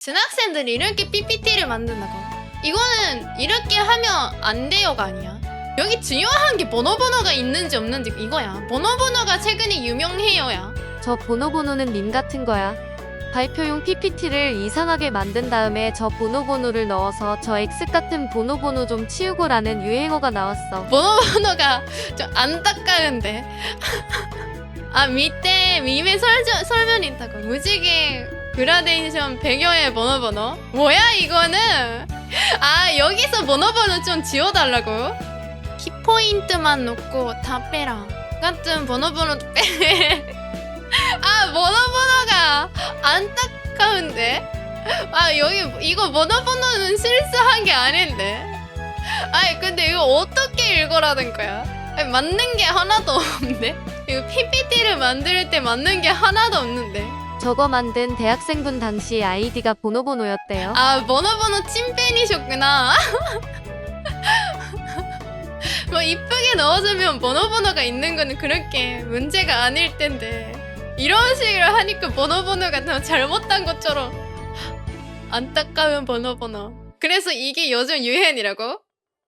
중학생들이 이렇게 PPT를 만든다고. 이거는 이렇게 하면 안 돼요가 아니야. 여기 중요한 게 번호번호가 있는지 없는지 이거야. 번호번호가 최근에 유명해요야. 저 번호번호는 님 같은 거야. 발표용 PPT를 이상하게 만든 다음에 저 번호번호를 넣어서 저 X 같은 번호번호 좀 치우고라는 유행어가 나왔어. 번호번호가 좀 안타까운데. 아 밑에 밈에 설정, 설명 있다고. 무지개 그라데이션 배경의 번호번호. 뭐야 이거는? 아 여기서 번호번호 좀 지워달라고? 키포인트만 놓고 다 빼라. 같은 번호번호도 빼. 아 번호번호가 안타까운데. 아 여기 이거 번호번호는 실수한 게 아닌데. 아니 근데 이거 어떻게 읽어라는 거야? 아니, 맞는 게 하나도 없는데? 이거 PPT를 만들 때 맞는 게 하나도 없는데? 저거 만든 대학생분 당시 아이디가 번호번호였대요. 아 번호번호 찐팬이셨구나. 뭐 이쁘게 넣어주면 번호번호가 있는 거는 그렇게 문제가 아닐 텐데 이런 식으로 하니까 번호번호가 너무 잘못한 것처럼 안타까운 번호번호. 그래서 이게 요즘 유행이라고?